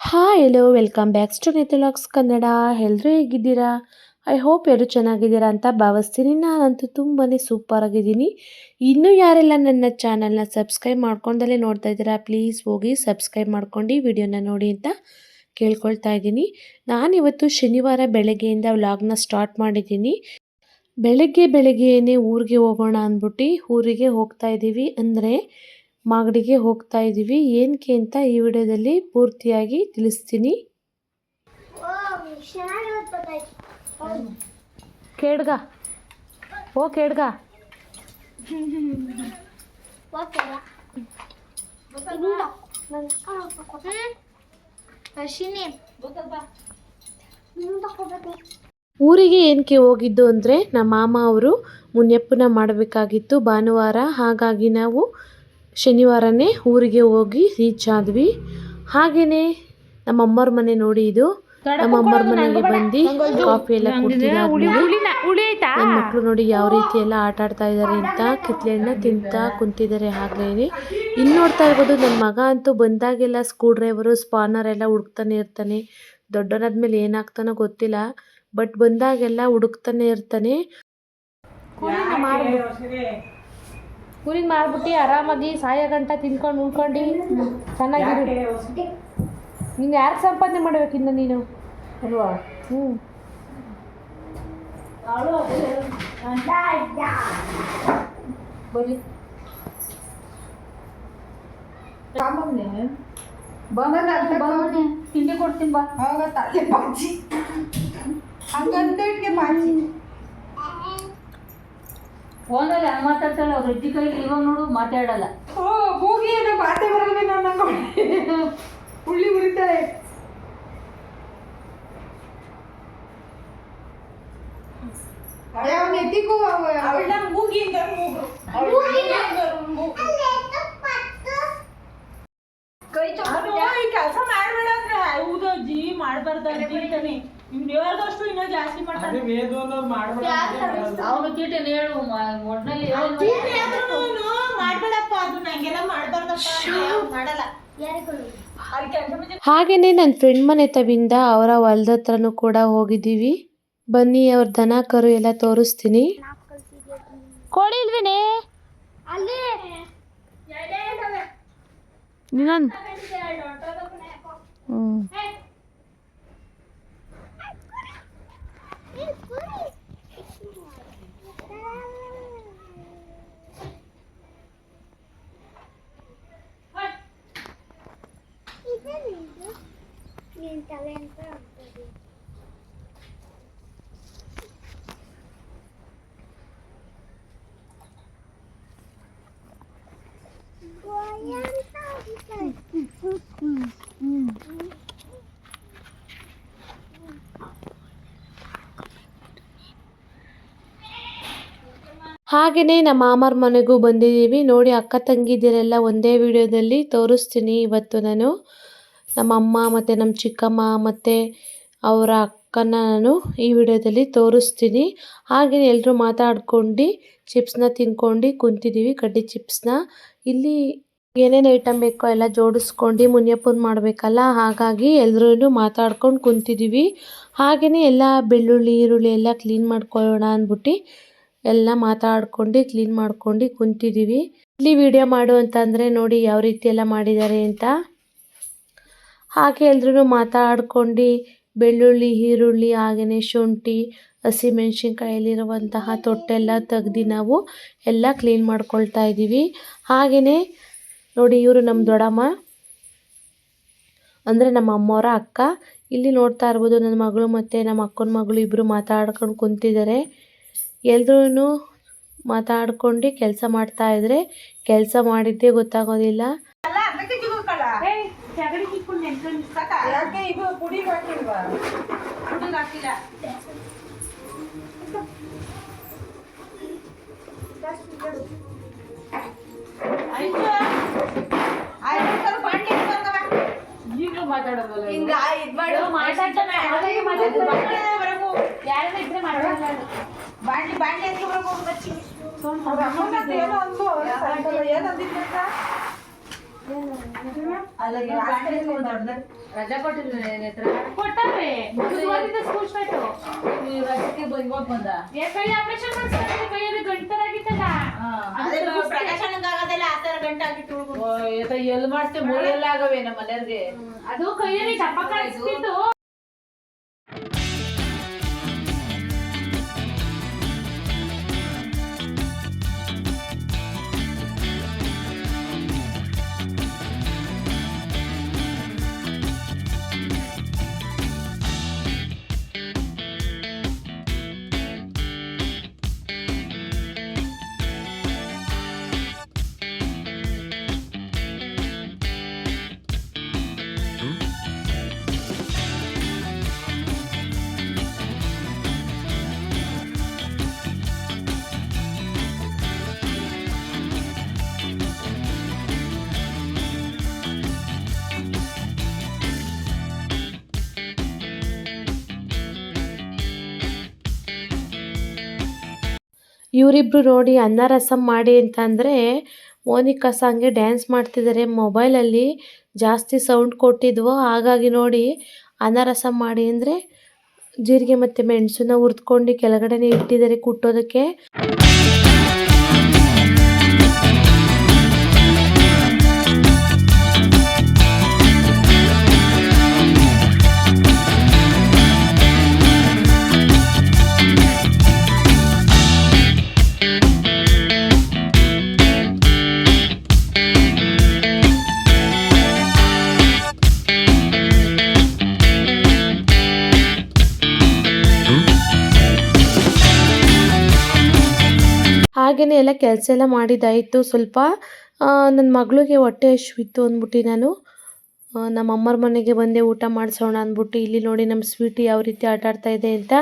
Hi hello welcome back to ನೆಥಲಾಕ್ಸ್ Kannada ಎಲ್ಲರೂ ಹೇಗಿದ್ದೀರಾ? I hope ಎಲ್ಲರೂ ಚೆನ್ನಾಗಿದ್ದೀರಾ ಅಂತ ಭಾವಿಸ್ತೀನಿ. ನಾನಂತೂ ತುಂಬಾ ಸೂಪರ್ ಆಗಿದ್ದೀನಿ. ಇನ್ನೂ ಯಾರೆಲ್ಲ ನನ್ನ ಚಾನಲ್ನ ಸಬ್ಸ್ಕ್ರೈಬ್ ಮಾಡ್ಕೊಂಡಲ್ಲೇ ನೋಡ್ತಾ ಇದ್ದೀರಾ ಪ್ಲೀಸ್ ಹೋಗಿ ಸಬ್ಸ್ಕ್ರೈಬ್ ಮಾಡ್ಕೊಂಡು ವಿಡಿಯೋನ ನೋಡಿ ಅಂತ ಕೇಳ್ಕೊಳ್ತಾ ಇದ್ದೀನಿ. ನಾನಿವತ್ತು ಶನಿವಾರ ಬೆಳಗ್ಗೆಯಿಂದ ವ್ಲಾಗ್ನ ಸ್ಟಾರ್ಟ್ ಮಾಡಿದ್ದೀನಿ. ಬೆಳಗ್ಗೆ ಬೆಳಗ್ಗೆಯೇ ಊರಿಗೆ ಹೋಗೋಣ ಅಂದ್ಬಿಟ್ಟು ಊರಿಗೆ ಹೋಗ್ತಾ ಇದ್ದೀವಿ. ಅಂದರೆ ಮಾಗಡಿಗೆ ಹೋಗ್ತಾ ಇದ್ದೀವಿ ಏನಕ್ಕೆ ಅಂತ ಈ ವಿಡಿಯೋದಲ್ಲಿ ಪೂರ್ತಿಯಾಗಿ ತಿಳಿಸ್ತೀನಿ. ಕೇಡ್ಗ ಓ ಕೇಡ್ಗ ಊರಿಗೆ ಏನಕ್ಕೆ ಹೋಗಿದ್ದು ಅಂದರೆ ನಮ್ಮ ಮಾಮ ಅವರು ಮುನ್ಯಪ್ಪನ ಮಾಡಬೇಕಾಗಿತ್ತು ಭಾನುವಾರ. ಹಾಗಾಗಿ ನಾವು ಶನಿವಾರನೇ ಊರಿಗೆ ಹೋಗಿ ರೀಚ್ ಆದ್ವಿ ಹಾಗೆಯೇ ನಮ್ಮ ಅಮ್ಮರ ಮನೆ ನೋಡಿ ಇದು. ನಮ್ಮ ಅಮ್ಮರ ಮನೆಗೆ ಬಂದು ಕಾಫಿ ಎಲ್ಲ ಕುಡಿದಿದ್ದಾರೆ ನನ್ನ ಮಕ್ಕಳು ನೋಡಿ ಯಾವ ರೀತಿ ಎಲ್ಲ ಆಟ ಆಡ್ತಾ ಇದ್ದಾರೆ ಅಂತ ಕಿತ್ಲೆಹಣ್ಣ ತಿಂತಾ ಕುಂತಿದ್ದಾರೆ ಹಾಗೇನೆ. ಇಲ್ಲಿ ನೋಡ್ತಾ ಇರ್ಬೋದು ನನ್ನ ಮಗ ಅಂತೂ ಬಂದಾಗೆಲ್ಲ ಸ್ಕ್ರೂ ಡ್ರೈವರು ಸ್ಪಾನರ್ ಎಲ್ಲ ಹುಡುಕ್ತಾನೆ ಇರ್ತಾನೆ. ದೊಡ್ಡವನಾದ್ಮೇಲೆ ಏನಾಗ್ತಾನೋ ಗೊತ್ತಿಲ್ಲ ಬಟ್ ಬಂದಾಗೆಲ್ಲ ಹುಡುಕ್ತಾನೆ ಇರ್ತಾನೆ. ಕೂಲಿಂಗ್ ಮಾಡ್ಬಿಟ್ಟು ಆರಾಮಾಗಿ ಸಾಯ ಗಂಟ ತಿನ್ಕೊಂಡು ಉಳ್ಕೊಂಡು ಚೆನ್ನಾಗಿರು. ನೀನು ಯಾರು ಸಂಪಾದನೆ ಮಾಡ್ಬೇಕಿನ್ನ ನೀನು? ಅಲ್ವಾ? ಹ್ಞೂ ಬರೀ ತಿಂಡಿ ಕೊಡ್ತೀನಿ ಬಾ. ಫೋನಲ್ಲಿ ಹಂಗೆ ಮಾತಾಡ್ತಾಳೆ ಅವ್ರ ಅಜ್ಜಿ ಕೈಲಿ ಇವಾಗ ನೋಡು ಮಾತಾಡಲ್ಲ ಉಳ್ಳಿ ಉರಿತಾರೆ ಅವನ ಎತ್ತಿಗೂ ಅವಳ ಮೂಗಿಂದ ಮೂಗು ಕೆಲಸ ಮಾಡ್ಬೇಡ ಅಂದ್ರೆ ಹೌದು ಅಜ್ಜಿ ಮಾಡ್ಬಾರ್ದು ಅಜ್ಜಿ ಅಂತಾನೆ ಇವ್ನು ಹೇಳ್ದಷ್ಟು ಇನ್ನೂ ಜಾಸ್ತಿ ಮಾಡ್ತಾನೆ ಅವನು ಕೀಟನ್ ಹೇಳು ಒಟ್ನಲ್ಲಿ ಮಾಡ್ಬೇಡಪ್ಪ ಅದು ನಂಗೆಲ್ಲ ಮಾಡ್ಬಾರ್ದಪ್ಪ ಮಾಡಲ್ಲ. ಅಲ್ಲಿ ಕೆಲಸ ಮುಂಚೆ ಹಾಗೆಯೇ ನನ್ನ ಫ್ರೆಂಡ್ ಮನೆ ತವಿಂದ ಅವರ ಹೊಲ್ದ ಹತ್ರನೂ ಕೂಡ ಹೋಗಿದ್ದೀವಿ. ಬನ್ನಿ ಅವ್ರ ದನ ಕರು ಎಲ್ಲ ತೋರಿಸ್ತೀನಿ. ಕೋಳಿ ಇಲ್ವೇನೆ ನೀನೊಂದು ಹ್ಞೂ ಹಾಗೆಯೇ ನಮ್ಮ ಮಾಮರ ಮನೆಗೂ ಬಂದಿದ್ದೀವಿ. ನೋಡಿ ಅಕ್ಕ ತಂಗಿದಿರೆಲ್ಲ ಒಂದೇ ವಿಡಿಯೋದಲ್ಲಿ ತೋರಿಸ್ತೀನಿ ಇವತ್ತು ನಾನು. ನಮ್ಮ ಅಮ್ಮ ಮತ್ತು ನಮ್ಮ ಚಿಕ್ಕಮ್ಮ ಮತ್ತು ಅವರ ಅಕ್ಕನ ನಾನು ಈ ವಿಡಿಯೋದಲ್ಲಿ ತೋರಿಸ್ತೀನಿ. ಹಾಗೆಯೇ ಎಲ್ಲರೂ ಮಾತಾಡ್ಕೊಂಡು ಚಿಪ್ಸ್ನ ತಿನ್ಕೊಂಡು ಕುಂತಿದ್ದೀವಿ ಕಡ್ಡಿ ಚಿಪ್ಸ್ನ. ಇಲ್ಲಿ ಏನೇನು ಐಟಮ್ ಬೇಕೋ ಎಲ್ಲ ಜೋಡಿಸ್ಕೊಂಡು ಮುನಿಯಪ್ಪನ ಮಾಡಬೇಕಲ್ಲ, ಹಾಗಾಗಿ ಎಲ್ಲರೂ ಮಾತಾಡ್ಕೊಂಡು ಕುಂತಿದ್ದೀವಿ. ಹಾಗೆಯೇ ಎಲ್ಲ ಬೆಳ್ಳುಳ್ಳಿ, ಈರುಳ್ಳಿ ಎಲ್ಲ ಕ್ಲೀನ್ ಮಾಡ್ಕೊಳ್ಳೋಣ ಅಂದ್ಬಿಟ್ಟು ಎಲ್ಲ ಮಾತಾಡ್ಕೊಂಡು ಕ್ಲೀನ್ ಮಾಡ್ಕೊಂಡು ಕುಂತಿದ್ದೀವಿ ಇಲ್ಲಿ ವಿಡಿಯೋ ಮಾಡು ಅಂತಂದರೆ ನೋಡಿ ಯಾವ ರೀತಿ ಎಲ್ಲ ಮಾಡಿದ್ದಾರೆ ಅಂತ. ಹಾಗೆ ಎಲ್ರೂ ಮಾತಾಡ್ಕೊಂಡು ಬೆಳ್ಳುಳ್ಳಿ, ಈರುಳ್ಳಿ ಹಾಗೆಯೇ ಶುಂಠಿ ಹಸಿಮೆಣ್ಸಿನ್ಕಾಯಲ್ಲಿರುವಂತಹ ತೊಟ್ಟೆಲ್ಲ ತೆಗ್ದು ನಾವು ಎಲ್ಲ ಕ್ಲೀನ್ ಮಾಡ್ಕೊಳ್ತಾ ಇದ್ದೀವಿ. ಹಾಗೆಯೇ ನೋಡಿ ಇವರು ನಮ್ಮ ದೊಡ್ಡಮ್ಮ. ಅಂದರೆ ನಮ್ಮ ಅಮ್ಮವರ ಅಕ್ಕ. ಇಲ್ಲಿ ನೋಡ್ತಾ ಇರ್ಬೋದು ನನ್ನ ಮಗಳು ಮತ್ತು ನಮ್ಮ ಅಕ್ಕನ ಮಗಳು ಇಬ್ಬರು ಮಾತಾಡ್ಕೊಂಡು ಕುಂತಿದ್ದಾರೆ. ಎಲ್ರೂ ಮಾತಾಡ್ಕೊಂಡು ಕೆಲಸ ಮಾಡ್ತಾ ಇದ್ರೆ ಕೆಲಸ ಮಾಡಿದ್ದೇ ಗೊತ್ತಾಗೋದಿಲ್ಲ. ಅಲ್ಲ ಅಂತ? ರಜಾ ಕೊಟ್ಟಿದ್ರೆ ಸ್ಕೂಲ್ ಸ್ಟಾರ್ಟು ರಜಕ್ಕೆ ಬಂದ್ವಾಗ ಬಂದ. ಏ ಕೈ ಆಪರೇಷನ್ ಮಾಡಿಸ್ಕೊಂಡ್ರೆ. ಕೈಯಲ್ಲಿ ಗಂಟರಾಗಿತ್ತಲ್ಲ. ಎಲ್ಲಿ ಮಾಡ್ತೇವೆ ಮೂರೆಲ್ಲ ಆಗವೆ ನಮ್ಮ ಮನೆಯವ್ರಿಗೆ? ಅದು ಕೈಯಲ್ಲಿ ದಪ್ಪ ಇವರಿಬ್ರು ನೋಡಿ ಅನ್ನ ರಸಂ ಮಾಡಿ ಅಂತ ಅಂದರೆ ಮೋನಿಕಾ ಸಾಂಗೆ ಡ್ಯಾನ್ಸ್ ಮಾಡ್ತಿದ್ದಾರೆ ಮೊಬೈಲಲ್ಲಿ ಜಾಸ್ತಿ ಸೌಂಡ್ ಕೊಟ್ಟಿದ್ವು, ಹಾಗಾಗಿ ನೋಡಿ ಅನ್ನ ರಸಂ ಮಾಡಿ ಅಂದರೆ ಜೀರಿಗೆ ಮತ್ತು ಮೆಣಸನ್ನ ಹುರ್ದ್ಕೊಂಡು ಕೆಳಗಡೆನೇ ಇಟ್ಟಿದ್ದಾರೆ ಕುಟ್ಟೋದಕ್ಕೆ. ಹಾಗೆಯೇ ಎಲ್ಲ ಕೆಲಸ ಎಲ್ಲ ಮಾಡಿದ್ದಾಯಿತು ಸ್ವಲ್ಪ. ನನ್ನ ಮಗಳಿಗೆ ಹೊಟ್ಟೆ ಹಶ್ವಿತ್ತು ಅಂದ್ಬಿಟ್ಟು ನಾನು ನಮ್ಮ ಅಮ್ಮರ ಮನೆಗೆ ಬಂದೆ ಊಟ ಮಾಡಿಸೋಣ ಅಂದ್ಬಿಟ್ಟು. ಇಲ್ಲಿ ನೋಡಿ ನಮ್ಮ ಸ್ವೀಟ್ ಯಾವ ರೀತಿ ಆಟ ಆಡ್ತಾ ಇದೆ ಅಂತ.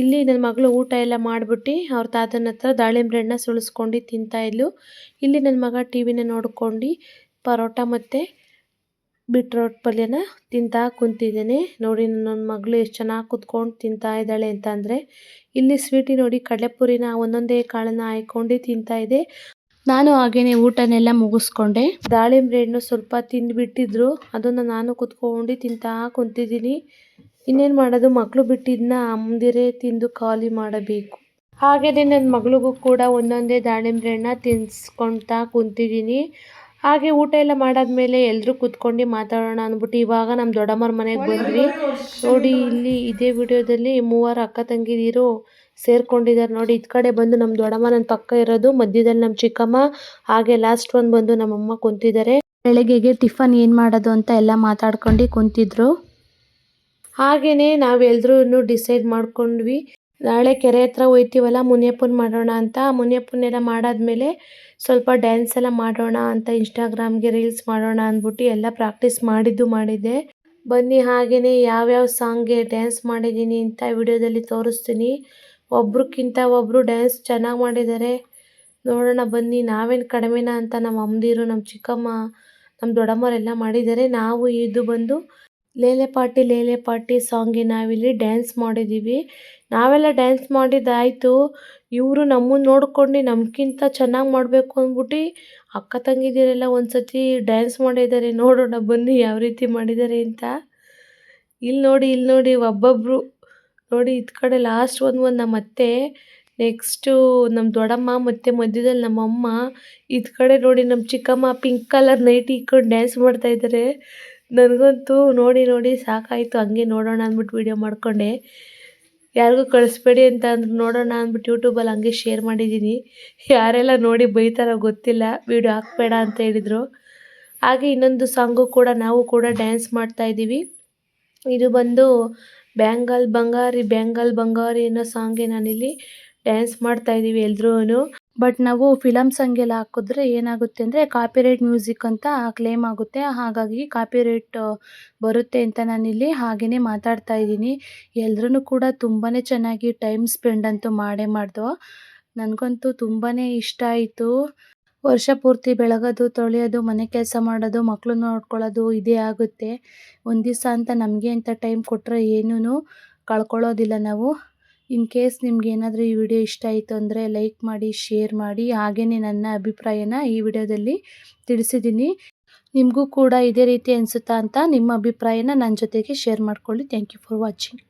ಇಲ್ಲಿ ನನ್ನ ಮಗಳು ಊಟ ಎಲ್ಲ ಮಾಡಿಬಿಟ್ಟು ಅವ್ರ ತಾತನ ಹತ್ರ ದಾಳಿಂಬೆ ಹಣ್ಣ ಸುಳಿಸ್ಕೊಂಡು ತಿಂತಾಯಿದ್ಲು ಇಲ್ಲಿ ನನ್ನ ಮಗ ಟಿ ವಿನ ನೋಡ್ಕೊಂಡು ಪರೋಟ ಮತ್ತು ಬೀಟ್ರೋಟ್ ಪಲ್ಯನ ತಿಂತಾ ಕುಂತಿದ್ದೀನಿ. ನೋಡಿ ನನ್ನ ಮಗಳು ಎಷ್ಟು ಚೆನ್ನಾಗಿ ಕುತ್ಕೊಂಡು ತಿಂತಾ ಇದ್ದಾಳೆ ಅಂತ ಇಲ್ಲಿ ಸ್ವೀಟಿ ನೋಡಿ ಕಡಲೆಪುರಿನ ಒಂದೊಂದೇ ಕಾಳನ್ನ ಹಾಯ್ಕೊಂಡು ತಿಂತಾ ಇದೆ. ನಾನು ಹಾಗೇನೆ ಊಟನೆಲ್ಲ ಮುಗಿಸ್ಕೊಂಡೆ. ದಾಳಿಂಬೆ ಹಣ್ಣು ಸ್ವಲ್ಪ ತಿಂದುಬಿಟ್ಟಿದ್ರು, ಅದನ್ನು ನಾನು ಕುತ್ಕೊಂಡು ತಿಂತಾ ಕುಂತಿದ್ದೀನಿ. ಇನ್ನೇನು ಮಾಡೋದು ಮಕ್ಕಳು ಬಿಟ್ಟಿದ್ದನ್ನ ಅಮ್ಮದಿರೇ ತಿಂದು ಖಾಲಿ ಮಾಡಬೇಕು. ಹಾಗೆಯೇ ನನ್ನ ಮಗಳಿಗೂ ಕೂಡ ಒಂದೊಂದೇ ದಾಳಿಂಬೆ ಹಣ್ಣ ತಿನ್ಸ್ಕೊತಾ ಕುಂತಿದ್ದೀನಿ. ಹಾಗೆ ಊಟ ಎಲ್ಲ ಮಾಡಾದ್ಮೇಲೆ ಎಲ್ಲರೂ ಕುತ್ಕೊಂಡು ಮಾತಾಡೋಣ ಅಂದ್ಬಿಟ್ಟು ಇವಾಗ ನಮ್ಮ ದೊಡ್ಡಮ್ಮರ ಮನೆಗೆ ಬಂದ್ವಿ. ನೋಡಿ ಇಲ್ಲಿ ಇದೇ ವಿಡಿಯೋದಲ್ಲಿ ಮೂವರು ಅಕ್ಕ ತಂಗಿದಿರು ಸೇರ್ಕೊಂಡಿದ್ದಾರೆ ನೋಡಿ ಇದ್ ಕಡೆ ಬಂದು ನಮ್ಮ ದೊಡ್ಡಮ್ಮ ನನ್ನ ಪಕ್ಕ ಇರೋದು ಮಧ್ಯದಲ್ಲಿ ನಮ್ಮ ಚಿಕ್ಕಮ್ಮ ಹಾಗೆ ಲಾಸ್ಟ್ ಒಂದು ಬಂದು ನಮ್ಮಮ್ಮ ಕುಂತಿದ್ದಾರೆ. ಬೆಳಗ್ಗೆಗೆ ಟಿಫನ್ ಏನು ಮಾಡೋದು ಅಂತ ಎಲ್ಲ ಮಾತಾಡ್ಕೊಂಡು ಕುಂತಿದ್ರು. ಹಾಗೆಯೇ ನಾವೆಲ್ಲರೂ ಡಿಸೈಡ್ ಮಾಡ್ಕೊಂಡ್ವಿ. ನಾಳೆ ಕೆರೆ ಹತ್ರ ಹೋಯ್ತೀವಲ್ಲ ಮುನಿಯಪ್ಪನ ಮಾಡೋಣ ಅಂತ. ಮುನಿಯಪ್ಪನ್ನೆಲ್ಲ ಮಾಡಾದ್ಮೇಲೆ ಸ್ವಲ್ಪ ಡ್ಯಾನ್ಸ್ ಎಲ್ಲ ಮಾಡೋಣ ಅಂತ ಇನ್ಸ್ಟಾಗ್ರಾಮ್ಗೆ ರೀಲ್ಸ್ ಮಾಡೋಣ ಅಂದ್ಬಿಟ್ಟು ಎಲ್ಲ ಪ್ರಾಕ್ಟೀಸ್ ಮಾಡಿದ್ದು ಮಾಡಿದ್ದೆ. ಬನ್ನಿ ಹಾಗೆಯೇ ಯಾವ್ಯಾವ ಸಾಂಗ್ಗೆ ಡ್ಯಾನ್ಸ್ ಮಾಡಿದ್ದೀನಿ ಅಂತ ವಿಡಿಯೋದಲ್ಲಿ ತೋರಿಸ್ತೀನಿ. ಒಬ್ರಿಗಿಂತ ಒಬ್ಬರು ಡ್ಯಾನ್ಸ್ ಚೆನ್ನಾಗಿ ಮಾಡಿದ್ದಾರೆ. ನೋಡೋಣ ಬನ್ನಿ ನಾವೇನು ಕಡಿಮೆನಾ ಅಂತ ನಮ್ಮ ಅಮ್ಮದಿರು ನಮ್ಮ ಚಿಕ್ಕಮ್ಮ ನಮ್ಮ ದೊಡ್ಡಮ್ಮರೆಲ್ಲ ಮಾಡಿದ್ದಾರೆ. ನಾವು ಇದು ಬಂದು ಲೇಲೆ ಪಾಟಿ ಲೇಲೆ ಪಾಟಿ ಸಾಂಗ್ಗೆ ನಾವಿಲ್ಲಿ ಡ್ಯಾನ್ಸ್ ಮಾಡಿದ್ದೀವಿ. ನಾವೆಲ್ಲ ಡ್ಯಾನ್ಸ್ ಮಾಡಿದ್ದಾಯಿತು. ಇವರು ನಮ್ಮನ್ನು ನೋಡ್ಕೊಂಡು ನಮಗಿಂತ ಚೆನ್ನಾಗಿ ಮಾಡಬೇಕು ಅಂದ್ಬಿಟ್ಟು ಅಕ್ಕ ತಂಗಿದಿರೆಲ್ಲ ಒಂದು ಸತಿ ಡ್ಯಾನ್ಸ್ ಮಾಡಿದ್ದಾರೆ ನೋಡೋಣ ಬನ್ನಿ ಯಾವ ರೀತಿ ಮಾಡಿದ್ದಾರೆ ಅಂತ. ಇಲ್ಲಿ ನೋಡಿ ಇಲ್ಲಿ ನೋಡಿ ಒಬ್ಬೊಬ್ಬರು ನೋಡಿ, ಇದ್ ಕಡೆ ಲಾಸ್ಟ್ ಒಂದು ಒಂದು ನಮ್ಮ ಅತ್ತೆ ನೆಕ್ಸ್ಟು ನಮ್ಮ ದೊಡ್ಡಮ್ಮ ಮತ್ತು ಮಧ್ಯದಲ್ಲಿ ನಮ್ಮಮ್ಮ ಇದ್ ಕಡೆ ನೋಡಿ ನಮ್ಮ ಚಿಕ್ಕಮ್ಮ ಪಿಂಕ್ ಕಲರ್ ನೈಟಿ ಇಕ್ಕೊಂಡು ಡ್ಯಾನ್ಸ್ ಮಾಡ್ತಾ ಇದ್ದಾರೆ ನನಗಂತೂ ನೋಡಿ ನೋಡಿ ಸಾಕಾಯಿತು, ಹಂಗೆ ನೋಡೋಣ ಅಂದ್ಬಿಟ್ಟು ವೀಡಿಯೋ ಮಾಡಿಕೊಂಡೆ. ಯಾರಿಗೂ ಕಳಿಸ್ಬೇಡಿ ಅಂತ ಅಂದ್ರು ನೋಡೋಣ ಅಂದ್ಬಿಟ್ಟು ಯೂಟ್ಯೂಬಲ್ಲಿ ಹಂಗೆ ಶೇರ್ ಮಾಡಿದ್ದೀನಿ ಯಾರೆಲ್ಲ ನೋಡಿ ಬೈತಾರೋ ಗೊತ್ತಿಲ್ಲ. ವೀಡಿಯೋ ಹಾಕ್ಬೇಡ ಅಂತ ಹೇಳಿದರು. ಹಾಗೆ ಇನ್ನೊಂದು ಸಾಂಗು ಕೂಡ ನಾವು ಕೂಡ ಡ್ಯಾನ್ಸ್ ಮಾಡ್ತಾ ಇದ್ದೀವಿ. ಇದು ಬಂದು ಬ್ಯಾಂಗಲ್ ಬಂಗಾರಿ ಬ್ಯಾಂಗಲ್ ಬಂಗಾರಿ ಅನ್ನೋ ಸಾಂಗೇ ನಾನಿಲ್ಲಿ ಡ್ಯಾನ್ಸ್ ಮಾಡ್ತಾ ಇದ್ದೀವಿ ಎಲ್ರೂ ಬಟ್ ನಾವು ಫಿಲಮ್ ಹಂಗೆಲ್ಲ ಹಾಕಿದ್ರೆ ಏನಾಗುತ್ತೆ ಅಂದರೆ ಕಾಪಿರೈಟ್ ಮ್ಯೂಸಿಕ್ ಅಂತ ಕ್ಲೇಮ್ ಆಗುತ್ತೆ. ಹಾಗಾಗಿ ಕಾಪಿರೈಟ್ ಬರುತ್ತೆ ಅಂತ ನಾನಿಲ್ಲಿ ಹಾಗೆಯೇ ಮಾತಾಡ್ತಾ ಇದ್ದೀನಿ. ಎಲ್ರೂ ಕೂಡ ತುಂಬಾ ಚೆನ್ನಾಗಿ ಟೈಮ್ ಸ್ಪೆಂಡ್ ಅಂತೂ ಮಾಡೇ ಮಾಡಿದ್ವು ನನಗಂತೂ ತುಂಬಾ ಇಷ್ಟ ಆಯಿತು. ವರ್ಷ ಪೂರ್ತಿ ಬೆಳಗೋದು, ತೊಳೆಯೋದು, ಮನೆ ಕೆಲಸ ಮಾಡೋದು ಮಕ್ಕಳು ನೋಡ್ಕೊಳ್ಳೋದು ಇದೇ ಆಗುತ್ತೆ. ಒಂದು ದಿವಸ ಅಂತ ನಮಗೆ ಅಂತ ಟೈಮ್ ಕೊಟ್ಟರೆ ಏನೂ ಕಳ್ಕೊಳ್ಳೋದಿಲ್ಲ ನಾವು. ಇನ್ ಕೇಸ್ ನಿಮ್ಗೆ ಏನಾದರೂ ಈ ವಿಡಿಯೋ ಇಷ್ಟ ಆಯಿತು ಅಂದರೆ ಲೈಕ್ ಮಾಡಿ, ಶೇರ್ ಮಾಡಿ ಹಾಗೆಯೇ ನನ್ನ ಅಭಿಪ್ರಾಯನ ಈ ವಿಡಿಯೋದಲ್ಲಿ ತಿಳಿಸಿದ್ದೀನಿ. ನಿಮಗೂ ಕೂಡ ಇದೇ ರೀತಿ ಅನಿಸುತ್ತಾ ಅಂತ ನಿಮ್ಮ ಅಭಿಪ್ರಾಯನ ನನ್ನ ಜೊತೆಗೆ ಶೇರ್ ಮಾಡ್ಕೊಳ್ಳಿ. Thank you for watching